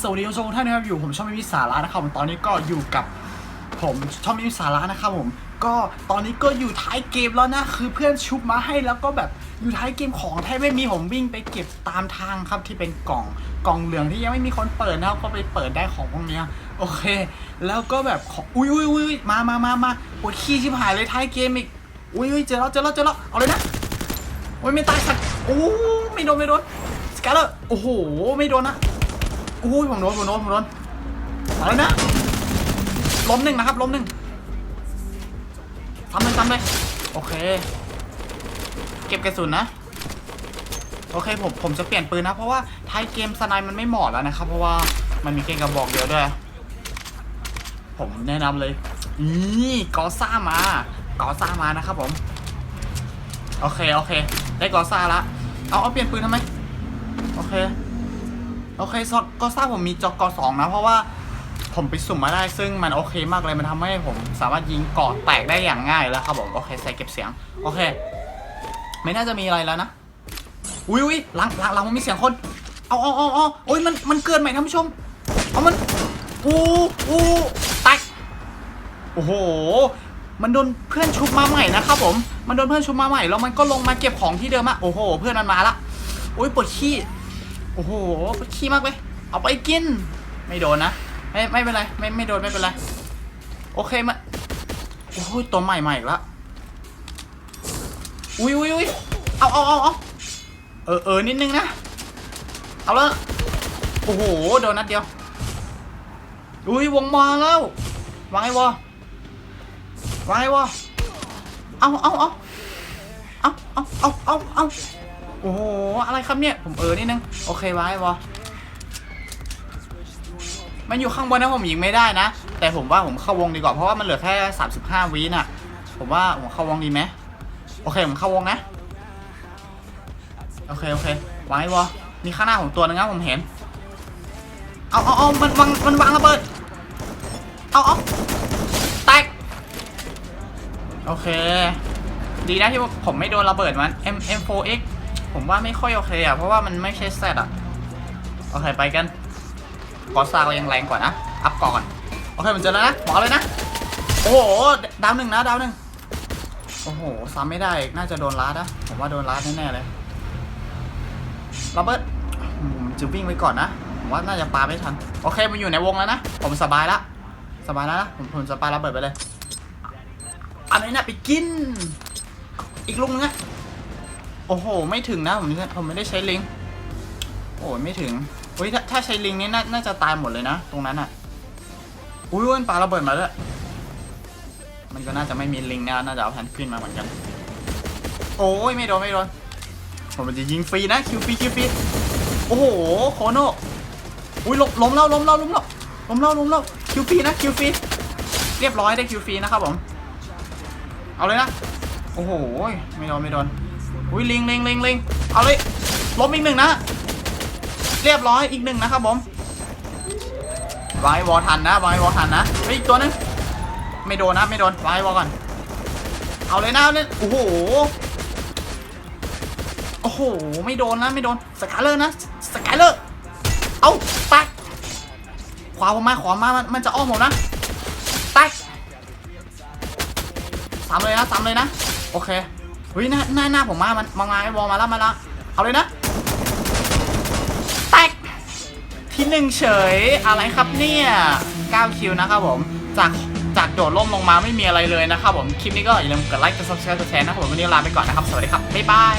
สวัสดีคุณผู้ชมทุกท่านนะครับอยู่ผมช่องมิมิสาระนะครับผมตอนนี้ก็อยู่กับผมช่องมิมิสาระนะครับผมก็ตอนนี้ก็อยู่ท้ายเกมแล้วนะคือเพื่อนชุบมาให้แล้วก็แบบอยู่ท้ายเกมของแทบไม่มีผมวิ่งไปเก็บตามทางครับที่เป็นกล่องกล่องเหลืองที่ยังไม่มีคนเปิดนะครับก็ไปเปิดได้ของพวกเนี้ยโอเค แล้วก็แบบอุ้ยอุ้ยอุ้ยมามามามาปวดขี้ชิบหายเลยท้ายเกมอีกอุ้ยอุ้ยเจอแล้วเจอแล้วเจอแล้วเอาเลยนะโอ้ยไม่ตายสักโอ้ไม่โดนไม่โดนสกาเลอร์โอ้โหไม่โดนนะ อ้ยผมโดนผมโดนผมโดนเอาเลยนะล้มหนึ่งนะครับล้มหนึ่งทำเลยทำเลยโอเค เก็บกระสุนนะ โอเคผมผมจะเปลี่ยนปืนนะ เพราะว่าท้ายเกมสไนมันไม่เหมาะแล้วนะครับ เพราะว่ามันมีเกมกระบอกเดียวด้วย ผมแนะนำเลย นี่กอซ่ามากอซ่ามานะครับผม โอเคโอเค ได้กอซ่าละเอาเอาเปลี่ยนปืนทำไม โอเค โอเคซอกอซ่าบผมมีจอกอสองนะ เพราะว่าผมไปสุ่มมาได้ซึ่งมันโอเคมากเลยมันทำให้ผมสามารถยิงกาะแตกได้อย่างง่ายแล้วครับผมโอเคใส่เก็บเสียง โอเค ไม่น่าจะมีอะไรแล้วนะอุ้ยอุ้ยหลังหลังหลังมันมีเสียงคนเอาเอาเอาเอาโอ้ยมันมันเกินใหม่ท่านผู้ชมเอามันอู้อู้แตกโอ้โหมันโดนเพื่อนชุบมาใหม่นะครับผม มันโดนเพื่อนชุบมาใหม่แล้วมันก็ลงมาเก็บของที่เดิมอะโอ้โห เพื่อนมันมาละโอ้ยปวดขี้ โอ้โหขี้มากเลยเอาไปกิน ไม่โดนนะ ไม่ไม่เป็นไร ไม่ไม่โดนไม่เป็นไร โอเคมาโอ้ยตัวใหม่ใหม่ละอุ้ยอุ้ยอุ้ยเอาเอาเอาเอาเออเออนิดนึงนะ เอาละโอ้โห โดนนัดเดียว อุ้ยวงมาแล้ว วางไอ้วอวางไอ้วอเอาเอาเอาเอาเอาเอาเอา อาโอ้โห อะไรครับเนี่ย ผมเออนิดนึง โอเควางไอ้วอมันอยู่ข้างบนนะผมยิงไม่ได้นะ แต่ผมว่าผมเข้าวงดีกว่า เพราะว่ามันเหลือแค่ 35วิน่ะ ผมว่าผมเข้าวงดีไหมโอเคผมเข้าวงนะ โอเค โอเควางไอ้วอมีข้างหน้าผมตัวนึงนะผมเห็น เอาเอาเอามันวางมันวางระเบิด เอาเอาแตก โอเค ดีนะที่ผมไม่โดนระเบิดมัน M M4X ผมว่าไม่ค่อยโอเคอะ เพราะว่ามันไม่ใช่แซดอะ โอเคไปกันกอซาเรายังแรงกว่านะ อัพก่อน โอเคมันเจอแล้วนะบอเลยนะ โอ้โห ดาวหนึ่งนะ ดาวหนึ่งโอ้โห ซ้ำไม่ได้ น่าจะโดนลัดนะ ผมว่าโดนลัดแน่ๆเลยระเบิดผมจะวิ่งไปก่อนนะ ผมว่าน่าจะปาไม่ทัน โอเค มันอยู่ในวงแล้วนะ ผมสบายละ สบายแล้วนะ ผมผมจะปาระเบิดไปเลย อันนี้นะไปกิน อีกลุงนึงนะ โอ้โห ไม่ถึงนะผมผมไม่ได้ใช้ลิงโอ้ยไม่ถึงอุ้ยถ้าถ้าใช้ลิงนี่น่าจะตายหมดเลยนะ ตรงนั้นอะ อุ้ยมันปาระเบิดมาด้วมันก็น่าจะไม่มีลิงนะน่าจะเอาแพนกวินมาเหมือนกัน โอ้ยไม่โดนไม่โดนผมมันจะยิงฟรีนะคิวฟรีคิวฟรีโอ้โหโคโนอุ้ยล้มล้มแล้วล้มแล้วล้มแล้วล้มแล้วล้มแล้วคิวฟรีนะคิวฟรีเรียบร้อยได้คิวฟรีนะครับผม เอาเลยนะ โอ้โหไม่โดนไม่โดน อุ้ยลิงลิงลิงลิงเอาเลยล้มอีกหนึ่งนะ เรียบร้อยอีกหนึ่งนะครับผมวายวอทันนะวายวอทันนะเฮ้ยอีกตัวนึงไม่โดนนะไม่โดนวายวอก่อน เอาเลยนะเอาเลยโอ้โหโอ้โหไม่โดนนะไม่โดนสกายเลอร์นะสกายเลอร์เอาแตกขวาผมมาขวามามันมันจะอ้อมผมนะแตกสามเลยนะสามเลยนะโอเค ฮ้ยหน้าหน้าหน้าผมมามันมาไงบอลมาแล้วมาแล้วเอาเลยนะแตกที่หนึ่งเฉยอะไรครับเนี่ย9คิวนะครับผมจากจากโดดล่มลงมาไม่มีอะไรเลยนะครับผมคลิปนี้ก็อย่าลืมกดไลค์กดซับสไครต์กดแชร์นะครับผมวันนี้ลาไปก่อนนะครับ สวัสดีครับ บ๊ายบาย